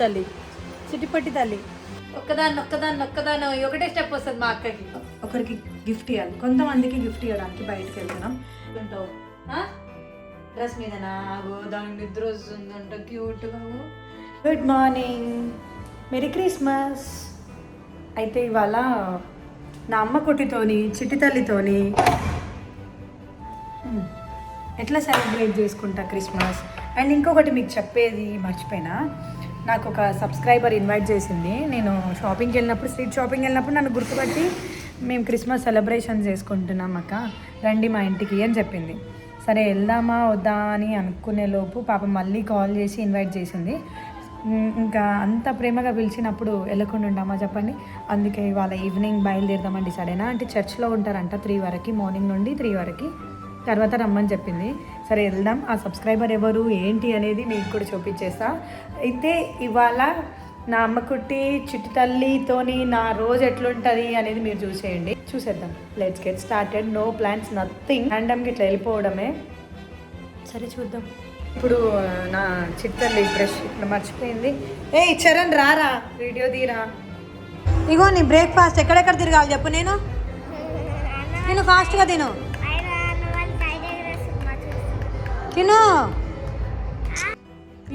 తల్లి. చిట్టి తల్లి. ఒక్కదాన్ని ఒక్కదాన్ని ఒక్కదాన్ని ఒకటే స్టెప్ వస్తుంది మా అక్కకి. ఒకరికి గిఫ్ట్ ఇవ్వాలి కొంతమందికి గిఫ్ట్ ఇవ్వడానికి బయటకు వెళ్తున్నాం. ఉంటావు డ్రెస్ మీదనా? ఆగో దానికి నిద్ర వస్తుంది అంట క్యూట్గా. గుడ్ మార్నింగ్ మెరీ క్రిస్మస్ అయితే ఇవాళ నా అమ్మ కుట్టితోని చిట్టి తల్లితోని ఎట్లా సెలబ్రేట్ చేసుకుంటా క్రిస్మస్? అండ్ ఇంకొకటి మీకు చెప్పేది మర్చిపోయినా. నాకు ఒక సబ్స్క్రైబర్ ఇన్వైట్ చేసింది. నేను షాపింగ్కి వెళ్ళినప్పుడు స్ట్రీట్ షాపింగ్ వెళ్ళినప్పుడు నన్ను గుర్తుపట్టి మేము క్రిస్మస్ సెలబ్రేషన్ చేసుకుంటున్నాం అక్క. రండి మా ఇంటికి అని చెప్పింది. సరే వెళ్దామా వద్దా అని అనుకునే లోపు పాప మళ్ళీ కాల్ చేసి ఇన్వైట్ చేసింది. ఇంకా అంత ప్రేమగా పిలిచినప్పుడు వెళ్ళకుండా ఉంటామా చెప్పండి. అందుకే ఇవాళ ఈవినింగ్ బయలుదేరదామని డిసైడ్ అయినా అంటే చర్చ్లో ఉంటారంట త్రీ వరకు మార్నింగ్ నుండి త్రీ వరకు. తర్వాత రమ్మని చెప్పింది. సరే వెళ్దాం. ఆ సబ్స్క్రైబర్ ఎవరు ఏంటి అనేది మీకు కూడా చూపించేస్తా. అయితే ఇవాళ నా అమ్మ కుట్టి చిట్టి తల్లితోని నా రోజు ఎట్లుంటుంది అనేది మీరు చూసేయండి. చూసేద్దాం. Let's get started no plans nothing ర్యాండమ్గా ఇట్లా వెళ్ళిపోవడమే. సరే చూద్దాం. ఇప్పుడు నా చిట్టల్లి బ్రష్ ఇప్పుడు మర్చిపోయింది. ఏ చరణ్ రారా? వీడియో తీరా? ఇగో నీ బ్రేక్ఫాస్ట్ ఎక్కడెక్కడ తిరగాలి చెప్పు నేను? నేను ఫాస్ట్గా తిను. తిను.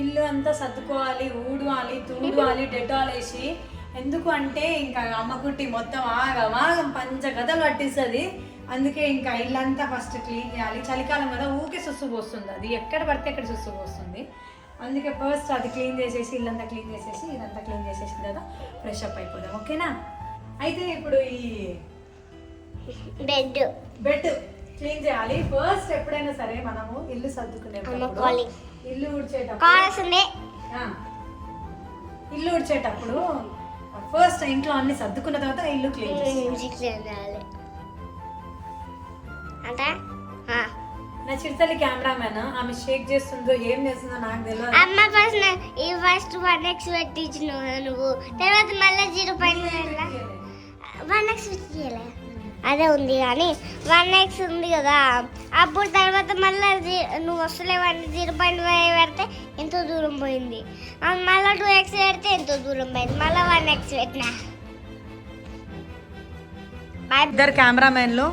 ఇల్లు అంతా సర్దుకోవాలి ఊడవాలి తూడవాలి డెటాల్ వేసి ఎందుకు అంటే ఇంకా అమ్మకుట్టి మొత్తం ఆగం ఆగం పంచ గదలు పట్టిస్తుంది అందుకే ఇంకా ఇల్లంతా ఫస్ట్ క్లీన్ చేయాలి. చలికాలం కదా ఊకే సుస్సు పోస్తుంది. అది ఎక్కడ పడితే అక్కడ సుస్సు పోస్తుంది. అందుకే ఫస్ట్ అది క్లీన్ చేసేసి ఇల్లంతా క్లీన్ చేసేసి ఇదంతా క్లీన్ చేసేసిన తర్వాత ఫ్రెష్ అప్ అయిపోదాం. ఓకేనా? అయితే ఇప్పుడు ఈ బెడ్ బెడ్ క్లీన్ చేయాలి. ఫస్ట్ ఎప్పుడైనా సరే మనము ఇల్లు సర్దుకునేటప్పుడు అమ్ముకోవాలి. ఇల్లు ఆ, ఇల్లు ఊడ్చేటప్పుడు ఫస్ట్ ఇంట్లో అన్ని సర్దుకున్న తర్వాత ఇల్లు క్లీన్ చేయాలి. అంటే? ఆ. నా చిరుతల్లి కెమెరామెన్ ఆమె షేక్ చేస్తుందో ఏం చేస్తుందో నాకు తెలియదు అమ్మ ఫస్ట్ ఈ ఫస్ట్ వన్ ఎక్స్ పెట్టించిన నువ్వు. తర్వాత మళ్ళీ జీరో పాయింట్ వన్ ఎక్స్ పెట్టియలే అదే ఉంది కానీ వన్ ఎక్స్ ఉంది కదా. అప్పుడు తర్వాత మళ్ళీ నువ్వు వస్తలేవని జీరో పాయింట్ ఫైవ్ పెడితే ఎంతో దూరం పోయింది. మళ్ళీ టూ ఎక్స్ పెడితే ఎంతో దూరం పోయింది. మళ్ళీ వన్ ఎక్స్ పెట్టినా. ఇద్దరు కెమెరామెన్లు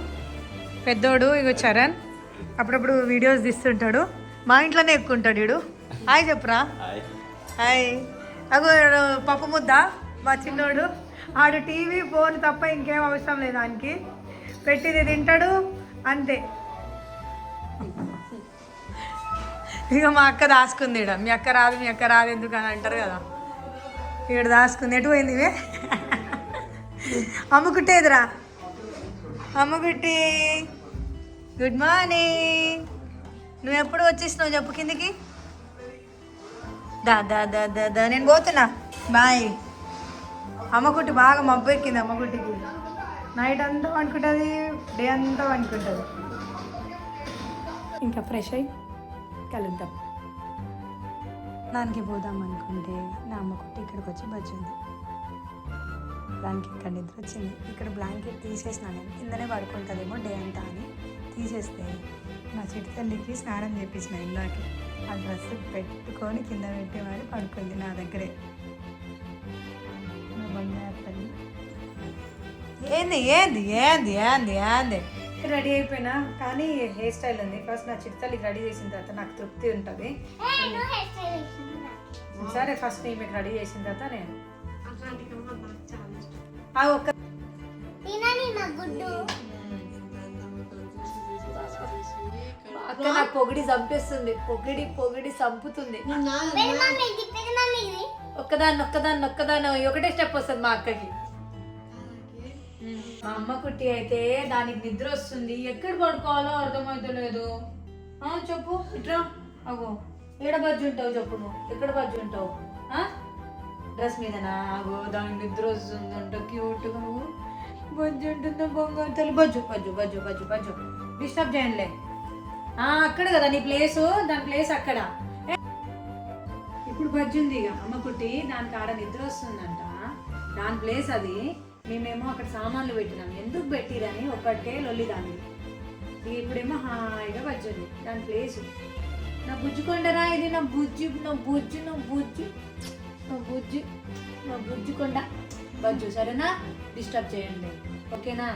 పెద్దోడు ఇగో చరణ్. అప్పుడప్పుడు వీడియోస్ తీస్తుంటాడు. మా ఇంట్లోనే ఎక్కుంటాడు వీడు. హాయ్ చెప్పురా. హాయ్. అగో పప్పు ముద్ద మా చిన్నోడు. ఆడు టీవీ ఫోన్ తప్ప ఇంకేం అవసరం లేదు ఆయనకి. పెట్టింది తింటాడు? అంతే. ఇక మా అక్క దాసుకుంది ఈడ. మీ అక్క రాదు మీ అక్క రాదు ఎందుకు అని అంటారు కదా. ఈడ దాసుకుంది. ఎటు పోయింది ఇవే? అమ్ముకుట్టేదిరా అమ్ముకుట్టి గుడ్ మార్నింగ్ నువ్వు ఎప్పుడు వచ్చేసినావు చెప్పు కిందికి? దా దా దా దా దా. నేను పోతున్నా. బాయ్ అమ్మకుట్టి బాగా మబ్బు ఎక్కింది అమ్మకుట్టికి నైట్ అంతా వండుకుంటుంది డే అంతా వండుకుంటుంది. ఇంకా ఫ్రెష్ అయ్యి కలుద్దాం. దానికి పోదాం అనుకుంటే నా అమ్మకుంటే ఇక్కడికి వచ్చి బజ్జింది. దానికి ఇక్కడ నిద్ర వచ్చింది. ఇక్కడ బ్లాంకెట్ తీసేసిన నేను. కిందనే పడుకుంటుందేమో డే అంతా అని తీసేస్తే నా చిట్టి తల్లికి స్నానం చేపించిన ఇందాకి. ఆ డ్రెస్ పెట్టుకొని కింద పెట్టేవాడు పడుకుంది నా దగ్గరే. నా బంగారు తల్లి ఏంది ఏంది ఏంది ఏంది ఏంది? రెడీ అయిపోయినా కానీ హెయిర్ స్టైల్ ఉంది. ఫస్ట్ నా చిట్టి తల్లికి రెడీ చేసిన తర్వాత నాకు తృప్తి ఉంటుంది. సరే ఫస్ట్ మీకు రెడీ చేసిన తర్వాత నేను. ఆ ఒక్క నా అక్క నా పొగిడి చంపేస్తుంది. పొగిడి పొగిడి చంపుతుంది. ఒక్కదాన్ని ఒక్కదాన్ని ఒక్కదాన్ని ఒకటే స్టెప్ వస్తుంది మా అక్కకి. మా అమ్మ కుట్టి అయితే దానికి నిద్ర వస్తుంది. ఎక్కడ పడుకోవాలో అర్థమవుతలేదు. చెప్పు ఇట్రా. అగో ఏడ బజ్జి ఉంటావు చెప్పు నువ్వు? ఎక్కడ బజ్జి ఉంటావు? డ్రెస్ మీదనా? అగో దానికి నిద్ర వస్తుంది అంట క్యూట్గా బజ్జి ఉంటుందో బొంగ తల్లి. బజ్జు బజ్జు బజ్జు బజ్జు బజ్జు. డిస్టర్బ్ చేయండిలే అక్కడ కదా నీ ప్లేసు? దాని ప్లేస్ అక్కడ. ఏ, ఇప్పుడు బజ్జి ఉంది ఇక అమ్మ కుట్టి. దానికి ఆడ నిద్ర వస్తుందంట. దాని ప్లేస్ అది. మేమేమో అక్కడ సామాన్లు పెట్టినాం. ఎందుకు పెట్టిరని ఒకటే లొల్లి దాన్ని. ఇప్పుడేమో హాయిగా ఉంది దాని ప్లేస్ నా బుజ్జి కొండరా ఇది? నా బుజ్జి నా బుజ్జి నా బుజ్జి. నా బుజ్జి నా బుజ్జి కొండ. బజ్జు సరేనా? డిస్టర్బ్ చేయండి. ఓకేనా?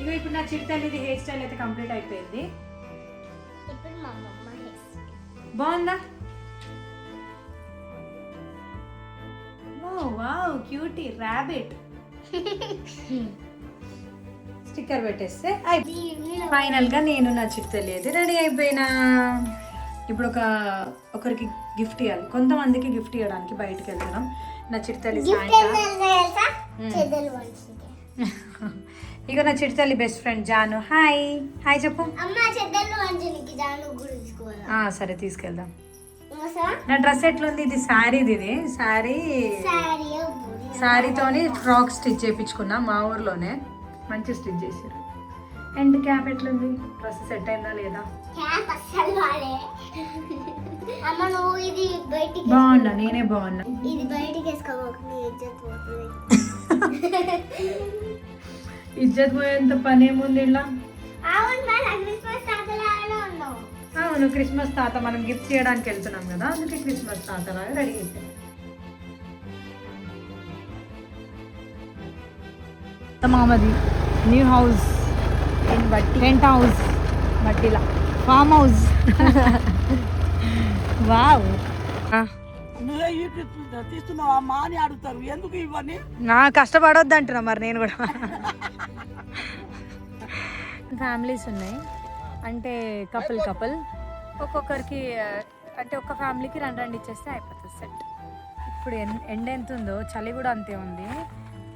ఇక ఇప్పుడు నా చిట్టాలు ఇది హెయిర్ స్టైల్ అయితే కంప్లీట్ అయిపోయింది. బాగుందా? Oh wow cutie rabbit sticker పెట్టేస్తే ఫైనల్గా నేను నా చిట్టలేదు రెడీ అయిపోయినా. ఇప్పుడు ఒక ఒకరికి గిఫ్ట్ ఇవ్వాలి కొంతమందికి గిఫ్ట్ ఇవ్వడానికి బయటకు వెళ్తున్నాం. నా వంచింది ఇక నా చిట్టలి best friend Janu. Hi. Hi చెప్పు. సరే తీసుకెళ్దాం. నా డ్రెస్ ఎట్లుంది? ఇది శారీది ఇది. శారీ శారీతోని ఫ్రాక్ స్టిచ్ చేయించుకున్నా మా ఊర్లోనే. మంచి స్టిచ్ చేశారు. అండ్ క్యాప్ ఎట్లుంది? డ్రెస్ సెట్ అయిందా లేదా? బాగున్నా నేనే బాగున్నా. ఇజ్జత్ పోయేంత పని ఏముంది ఇలా అవును మన క్రిస్మస్ తాత మనం గిఫ్ట్ చేయడానికి వెళ్తున్నాం కదా అందుకే క్రిస్మస్ తాత లాగా రెడీ అయిపోయాం మామది new house tent house బట్టిలా. Farm house. Wow. నువ్వే యూట్యూబ్ తీస్తున్నావా? అమ్మా అని అడుగుతారు. ఎందుకు ఇవన్నీ నా కష్టపడొద్దు అంటున్నా మరి నేను కూడా. ఫ్యామిలీస్ ఉన్నాయి. అంటే కపుల్ కపుల్ ఒక్కొక్కరికి అంటే ఒక్క ఫ్యామిలీకి రెండు రెండు ఇచ్చేస్తే అయిపోతుంది సెట్. ఇప్పుడు ఎన్ ఎండ ఎంత ఉందో చలి కూడా అంతే ఉంది.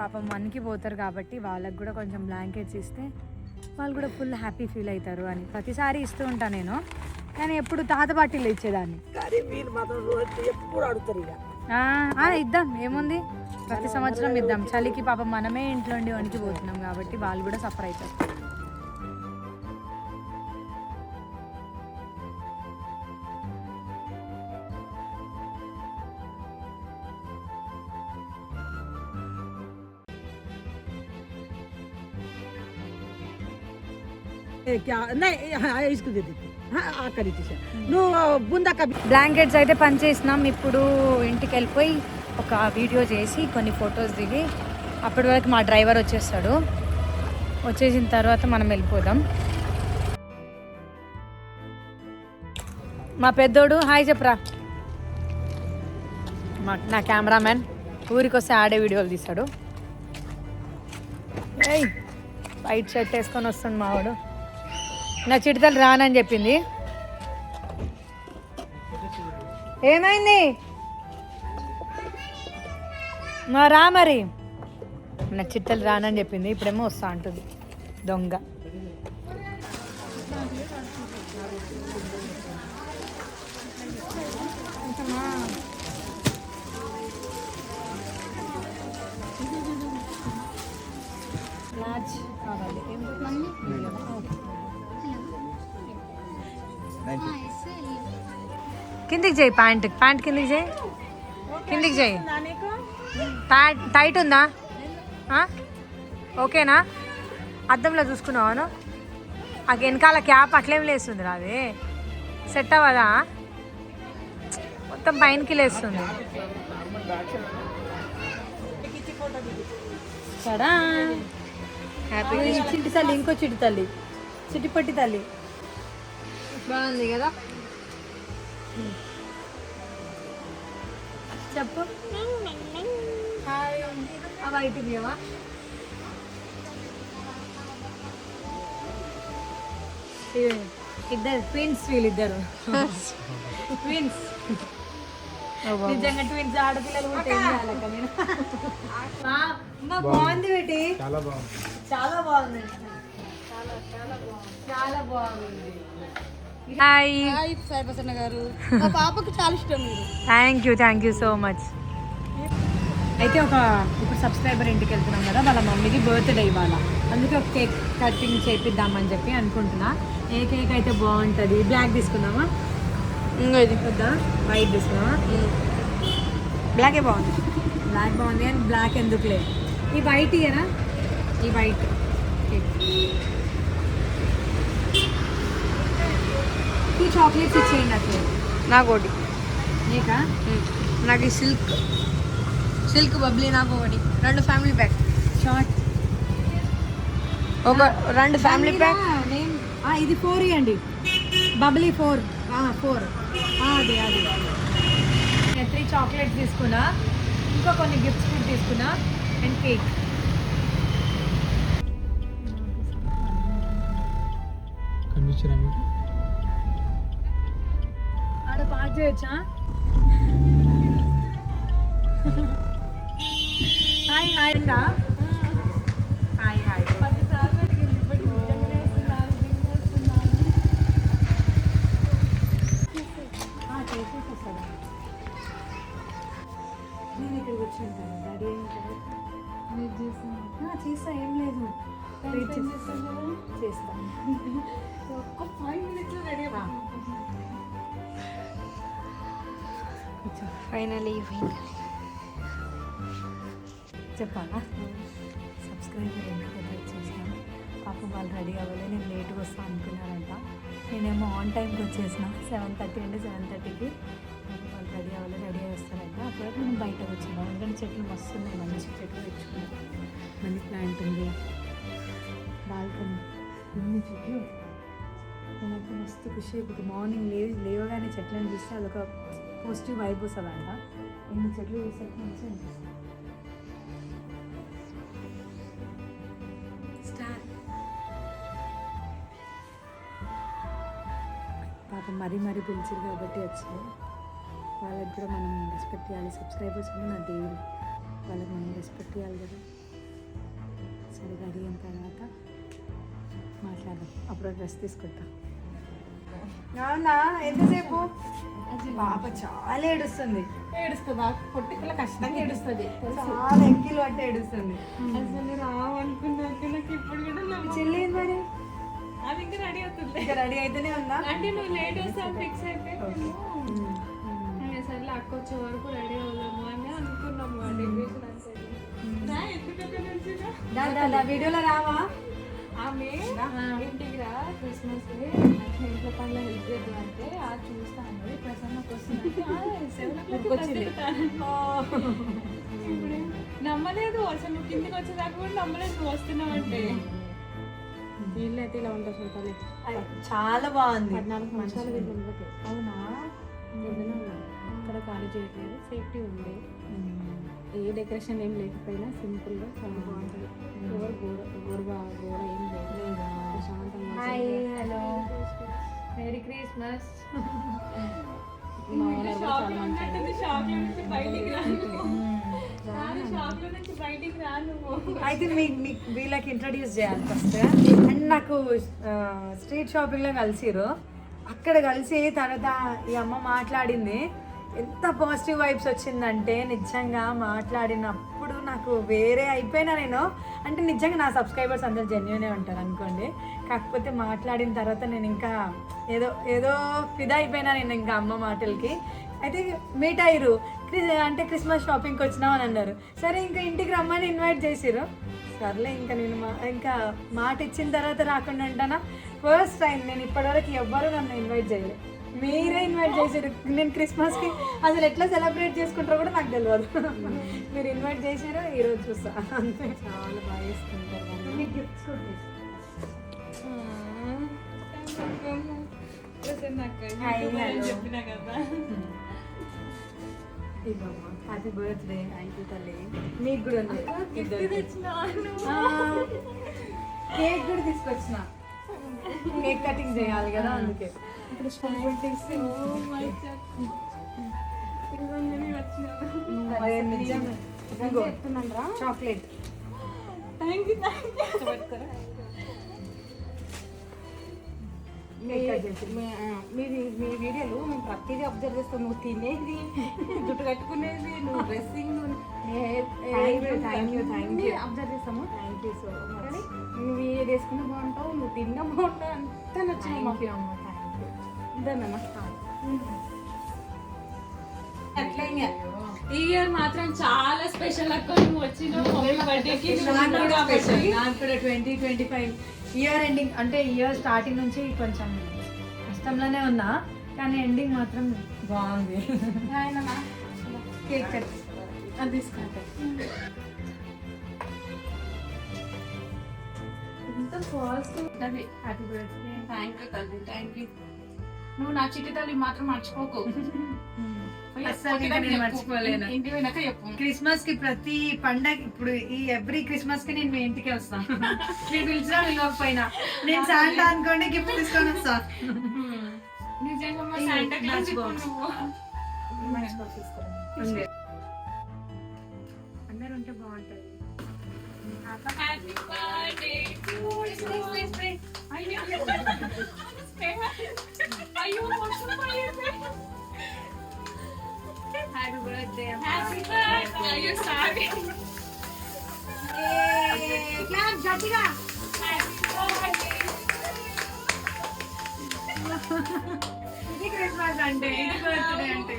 పాపం మనకి పోతారు కాబట్టి వాళ్ళకి కూడా కొంచెం బ్లాంకెట్స్ ఇస్తే వాళ్ళు కూడా ఫుల్ హ్యాపీ ఫీల్ అవుతారు అని. ప్రతిసారి ఇస్తూ ఉంటాను నేను. కానీ ఎప్పుడు తాత బాటిల్లో ఇచ్చేదాన్ని. ఇద్దాం. ఏముంది? ప్రతి సంవత్సరం ఇద్దాం. చలికి పాపం మనమే ఇంట్లో ఉండి వణికిపోతున్నాం కాబట్టి వాళ్ళు కూడా సఫర్ అవుతారు. బ్లాంకెట్స్ అయితే పనిచేసినాం ఇప్పుడు ఇంటికి వెళ్ళిపోయి ఒక వీడియో చేసి కొన్ని ఫొటోస్ దిగి అప్పటి వరకు మా డ్రైవర్ వచ్చేస్తాడు. వచ్చేసిన తర్వాత మనం వెళ్ళిపోదాం. మా పెద్దోడు హాయ్ చెప్పరా. మా నా కెమెరామ్యాన్ ఊరికి వస్తే ఆడే వీడియోలు తీస్తాడు. ఏయ్ వైట్ షర్ట్ వేసుకొని వస్తుంది మావాడు. నా చిడతలు రానని చెప్పింది. ఏమైంది? మా రా మరి. నా చిట్టలు రానని చెప్పింది. ఇప్పుడేమో వస్తా అంటుంది. దొంగ. కావాలి. కిందికి చేయి ప్యాంట్ ప్యాంట్ కిందికి చేయి. కిందికి చేయి. ప్యాంట్ టైట్ ఉందా? ఆ? ఓకేనా? అద్దంలో చూసుకున్నావాను ఆ వెనకాల క్యాప్ అట్లేం లేస్తుంది అది. సెట్ అవ్వదా? మొత్తం పైనకి లేస్తుంది. హ్యాపీ చిట్టి తల్లి ఇంకో చిట్టి తల్లి. చిట్టిపట్టి తల్లి. బాగుంది కదా? చెప్పు. హాయ్ ఆ వైట్ ఇద్దరు ట్విన్స్ వీళ్ళిద్దరు. ట్విన్స్ నిజంగా ట్విన్స్ ఆడపిల్లలు కూడా బాగుంది. బేటి. చాలా బాగుంది. చాలా బాగుంది. చాలా చాలా బాగుంది. చాలా బాగుంది. హాయ్ హాయ్ సాయి ప్రసన్న గారు. మా పాపకు చాలా ఇష్టం మీరు thank you thank you so much అయితే ఒక ఇప్పుడు సబ్స్క్రైబర్ ఇంటికి వెళ్తున్నాం కదా వాళ్ళ మమ్మీకి బర్త్డే ఇవాళ. అందుకే ఒక కేక్ కటింగ్ చేపిద్దామని చెప్పి అనుకుంటున్నా. ఏ కేక్ అయితే బాగుంటుంది? బ్లాక్ తీసుకుందామా? ఇది. వద్దా? వైట్ తీసుకున్నావా బ్లాకే బాగుంది. బ్లాక్ బాగుంది అని బ్లాక్ ఎందుకులే? ఈ వైట్ ఇయరా ఈ వైట్ కేక్ టూ చాక్లెట్స్ ఇచ్చేయండి అట్లా నాకు. ఒకటి నీకా? నాకు ఈ సిల్క్. సిల్క్ బబ్లీ నాకు ఒకటి రెండు ఫ్యామిలీ ప్యాక్. షార్ట్ ఒక రెండు ఫ్యామిలీ ప్యాక్. నేమ్ ఇది ఫోర్ ఇవ్వండి బబ్లీ ఫోర్. ఫోర్. అది అది. నేను త్రీ చాక్లెట్స్ తీసుకున్నా. ఇంకా కొన్ని గిఫ్ట్స్ కూడా తీసుకున్నా. And cake. కనిపించరా మీకు? పాస్ చేయొచ్చా? హాయ్ హాయ్ రా హాయ్ హాయ్. నేను ఇక్కడికి వచ్చాను డాడీ ఏం చేస్తా ఏం లేదు. చేస్తాను ఒక్క ఫైవ్ మినిట్స్ రెడీ ఫైనలీ చెప్పాలా? సబ్స్క్రైబర్ ఎందుకు చేసాను పాపం వాళ్ళు రెడీ అవ్వలే నేను లేట్గా వస్తాను అనుకున్నారంట. నేనేమో ఆన్ టైంకి వచ్చేసిన. సెవెన్ థర్టీ అంటే సెవెన్ థర్టీకి వాళ్ళు రెడీ అవ్వలే రెడీ అయ్యి వస్తారంట. అప్పుడు నేను బయటకు వచ్చినాను ఎందుకంటే చెట్లు మస్తు ఉన్నాయి మంచి చెట్లు తెచ్చుకున్నాను మనీ ప్లాంట్ ఉంది. బాల్కనీ ఇన్ని చెట్లు. నాకు మస్తు ఖుషి ఇప్పుడు మార్నింగ్ లేవు లేవగానే చెట్లను చూస్తే అదొక పాజిటివ్ వైబ్ వస్తుందంట. ఇన్ని చెట్లు మంచిగా అనిపిస్తుంది. స్టార్. పాపం మరీ మరీ పిలిచారు కాబట్టి వచ్చింది వాళ్ళకి కూడా మనం రెస్పెక్ట్ చేయాలి. సబ్స్క్రైబర్స్ అంటే నా దేవుడు. వాళ్ళకి మనం రెస్పెక్ట్ చేయాలి కదా. సరే రెడీ అయిన తర్వాత మాట్లాడదాం. అప్పుడు డ్రెస్ తీసుకుంటా అవునా ఎంతసేపు? పాప చాలా ఏడుస్తుంది. ఏడుస్తుందా? పొట్టి పిల్ల ఖచ్చితంగా ఏడుస్తుంది. చాలా ఎక్కిలు అంటే ఏడుస్తుంది. అసలు రావనుకున్నాక నాకు ఇప్పుడు కూడా చెల్లి మరి? అది ఇంకా రెడీ అవుతుంది. ఇంకా రెడీ అయితేనే ఉందా? అంటే నువ్వు లేట్ వస్తావు ఫిక్స్ అయిపోయి సరే అక్క వచ్చే వరకు రెడీ అవుదాము అని అనుకున్నాము డెకరేషన్ దా, దా, వీడియోలో రావా? ఆమె ఇంటికి రా క్రిస్మస్ ఇంట్లో పనులు హెల్ప్ చేద్దాం అంటే ఆ చూస్తా అన్నది ప్రసన్నకు వస్తుంది. నమ్మలేదు. అసలు నువ్వు కిందికి వచ్చేదాకా కూడా నమ్మలేదు. నువ్వు వస్తున్నావు అంటే. వీళ్ళు అయితే ఇలా ఉంటారు చూడాలి చాలా బాగుంది. పద్నాలుగు ఉండదు అవునా? ఇక్కడ ఖాళీ చేయట్లేదు. సేఫ్టీ ఉంది ఏ డెకరేషన్ ఏం లేకపోయినా సింపుల్గా చాలా బాగుంటుంది. ఎవరు గోడ గోడ గోడ ఏం లేదు. ప్రశాంతంగా హలో మేరీ క్రిస్మస్ అయితే మీకు మీకు వీళ్ళకి ఇంట్రడ్యూస్ చేయాలి ఫస్ట్ అండ్ నాకు స్ట్రీట్ షాపింగ్లో కలిసిరు అక్కడ కలిసి తర్వాత ఈ అమ్మ మాట్లాడింది. ఎంత పాజిటివ్ వైబ్స్ వచ్చిందంటే నిజంగా మాట్లాడినప్పుడు నాకు వేరే అయిపోయినా నేను. అంటే నిజంగా నా సబ్స్క్రైబర్స్ అందరు జెన్యునే ఉంటారు అనుకోండి. కాకపోతే మాట్లాడిన తర్వాత నేను ఇంకా ఏదో ఏదో ఫిదా అయిపోయినా నేను ఇంకా అమ్మ మాటలకి. అయితే మీట్ అయ్యారు క్రిస్ అంటే క్రిస్మస్ షాపింగ్కి వచ్చినాం అని అన్నారు. సరే ఇంకా ఇంటికి రమ్మని ఇన్వైట్ చేసిరు సర్లే ఇంకా నేను మా ఇంకా మాట ఇచ్చిన తర్వాత రాకుండా ఉంటానా? ఫస్ట్ టైం నేను ఇప్పటివరకు ఎవ్వరూ నన్ను ఇన్వైట్ చేయలేదు మీరే ఇన్వైట్ చేసారు. నేను క్రిస్మస్కి అసలు ఎట్లా సెలబ్రేట్ చేసుకుంటారో కూడా నాకు తెలియదు మీరు ఇన్వైట్ చేశారు ఈరోజు చూస్తా. అంతే. చాలా బాగా చేసుకుంటారు మీకు గిఫ్ట్స్ కూడా హాయ్ హలో చెప్పినా కదా హ్యాపీ బర్త్డే థ్యాంక్ యూ తల్లి. మీకు కూడా ఉంది. కేక్ కూడా తీసుకొచ్చిన. కేక్ కటింగ్ చేయాలి కదా అందుకే. ఇప్పుడు స్కూల్. ఇదిగో, చాక్లెట్. థ్యాంక్ యూ చేసి మీ వీడియోలు మేము ప్రతిదీ అబ్జర్వ్ చేస్తాం. నువ్వు తినేది జుట్టు కట్టుకునేది నువ్వు డ్రెస్సింగ్. అబ్జర్వ్ చేస్తాము. థ్యాంక్ యూ సో మచ్ నువ్వు ఏది వేసుకున్నా బాగుంటావు నువ్వు తిన్నా బాగుంటావు అంతా నచ్చింది యూ అమ్మ. యూ ఇదన్నా ఈ ఇయర్ మాత్రం చాలా స్పెషల్ అక్క నువ్వు వచ్చిన బర్త్డేకి నాకు కూడా twenty twenty five year ending అంటే ఇయర్ స్టార్టింగ్ నుంచి కొంచెం కష్టంలోనే ఉన్నా కానీ ఎండింగ్ మాత్రం బాగుంది కేక్ కట్ అది తీసుకుంటే ఎంత ఫాస్ట్ అది హ్యాపీ బర్త్డే థ్యాంక్ యూ తల్లి థ్యాంక్ యూ నువ్వు నా చిట్టి తల్లి మాత్రం మర్చిపోకు. నేను. ఇంటి వెనక చెప్పు. క్రిస్మస్కి ప్రతి పండగ ఇప్పుడు ఈ ఎవ్రీ క్రిస్మస్కి నేను మీ ఇంటికి వస్తాను మీరు పిలిచినా పిలవకపోయినా నేను శాంటా అనుకోండి గిఫ్ట్ తీసుకొని వస్తా. నిజంగా మా ఈ శాంటా క్లాస్ lunch box. ఉంది. అందరూ ఉంటే బాగుంటది హ్యాపీ బర్త్డే అయ్యో అయ్యో హ్యాపీ బర్త్డే హ్యాపీ బర్త్డే అయ్యో సారీ గట్టిగా ఇది క్రిస్మస్ అంటే ఇది బర్త్డే అంటే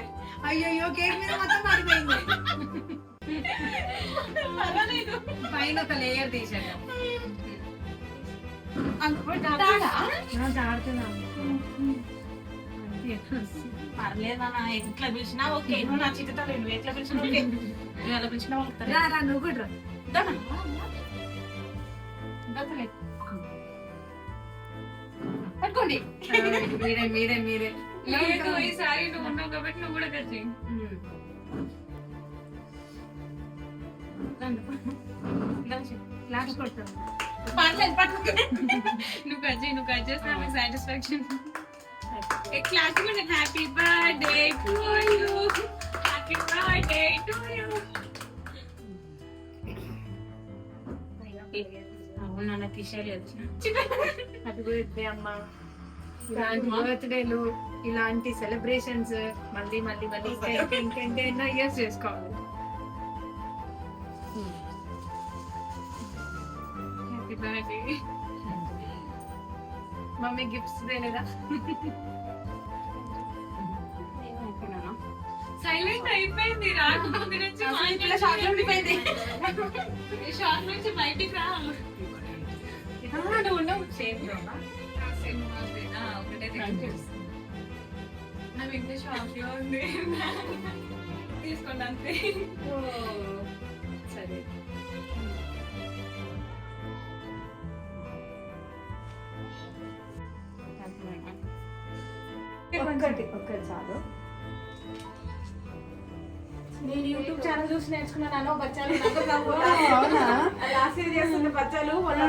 అయ్యో కేక్ మీద మొత్తం పడిపోయింది పైన ఒక లేయర్ తీసాడు పర్లేదన్నా ఎట్లా పిలిచినా ఓకే. నువ్వు నా చిట్టుతో నువ్వు ఎట్లా పిలిచినా ఓకే. నువ్వు ఎలా పిలిచినా నువ్వు కూడా. పట్టుకోండి. మీరే మీరే మీరే. ఈసారి నువ్వు ఉన్నావు కాబట్టి నువ్వు కూడా కట్ నువ్వు కట్ చేయి నువ్వు కట్ చేస్తే నాకు satisfaction class happy birthday to you happy birthday to you అవునా తీసేయలేదు హ్యాపీ బర్త్డే అమ్మా. ఇలాంటి బర్త్డేలు ఇలాంటి సెలబ్రేషన్స్ మళ్ళీ మళ్ళీ మళ్ళీ ఇంకా ఇంకా ఇంకా ఇంకా ఎన్నో ఇయర్స్ చేసుకోవాలి. మమ్మీ గిఫ్ట్స్ దేలేదా సైలెంట్ అయిపోయింది రాకు ముందు నుంచి ఉండిపోయింది. షాక్ నుంచి బయటికి రా. నువ్వు ఉండవు సేమ్ ఒకటే నా వింటే షాక్లో ఉంది. తీసుకోండి అంతే. సరే. ఒక్కటి ఒక్కటి చాలు. నేను యూట్యూబ్ ఛానల్ చూసి నేర్చుకున్నాను బచ్చాలు లాస్ట్ చేస్తున్న బచ్చాలు వాళ్ళ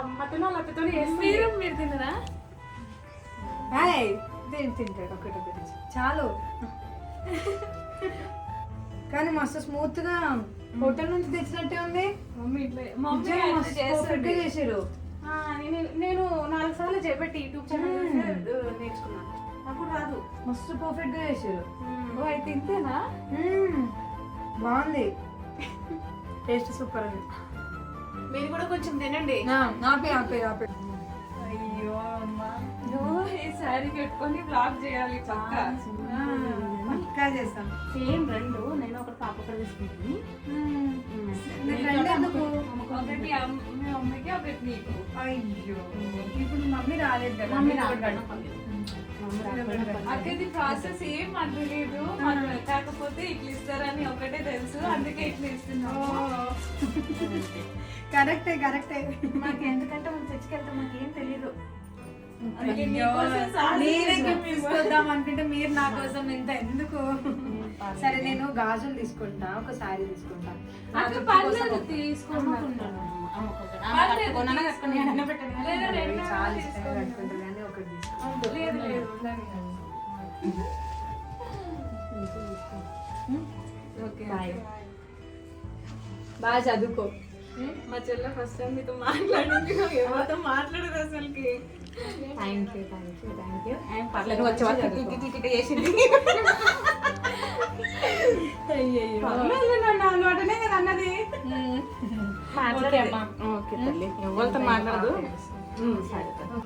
అమ్మతోనో అత్తతో మీరు మీరు తిన్నరా? హాయ్ దేని తింటాడు ఒకటి ఒకటి చాలు. కానీ మస్తు స్మూత్గా హోటల్ నుంచి తెచ్చినట్టే ఉంది. మమ్మీ ఇట్లా మమ్మీ చేసారు నేను నేను నాలుగు సార్లు చేపెట్టి యూట్యూబ్ ఛానల్ నేర్చుకున్నాను నాకు రాదు. మస్తు పర్ఫెక్ట్గా చేసారు ఓ అయితే ఇంతేనా. బాగుంది. టేస్ట్ సూపర్ ఉంది మీరు కూడా కొంచెం తినండి. ఆపే ఆపే ఆపే. అయ్యో అమ్మా. ఈ శారీ కట్టుకొని బ్లాగ్ చేయాలి పక్క ఇంకా చేస్తాం సేమ్ రెండు నేను ఒకటి పాప కూడా తీసుకుంటుంది. ఒకటి అమ్మ- మీ మమ్మీకి ఒకటి నీకు. అయ్యో. ఇప్పుడు మమ్మీ రాలేదు కదా మమ్మీ మీరు అక్కది ప్రాసెస్ ఏం మాకు తెలియదు మాకు కాకపోతే ఇట్లా ఇస్తారని ఒకటే తెలుసు. అందుకే ఇట్లా ఇస్తున్నాము. కరెక్టే కరెక్టే. మాకు ఎందుకంటే మనం తెచ్చుకెళ్తాం మాకు ఏం తెలియదు నేనే గిఫ్ట్. తీసుకొద్దాం అనుకుంటే మీరు నా కోసం ఇంత ఎందుకు? సరే నేను గాజులు తీసుకుంటా ఒక సారీ తీసుకుంటా. నా అక్క జుట్టు పర్లేదు కోసం ఒక- తీసుకున్నాను పర్లేదు. లేదా అవి రెండు చాలా ఇష్టంగా తీసుకున్నాను. ఒకటి. లేదు. లేదు. Okay bye. బాగా చదువుకో మా చెల్లె ఫస్ట్ టైం మీతో మాట్లాడింది ఎవరితో మాట్లాడదు అసలుకి. Thank you thank you thank you పర్లేదు వచ్చే వరకు టికి టికి టికి చేసింది. నన్ను అలవాటనే కదా అన్నది. ఓకే తల్లి ఎవరితో మాట్లాడదు? సరే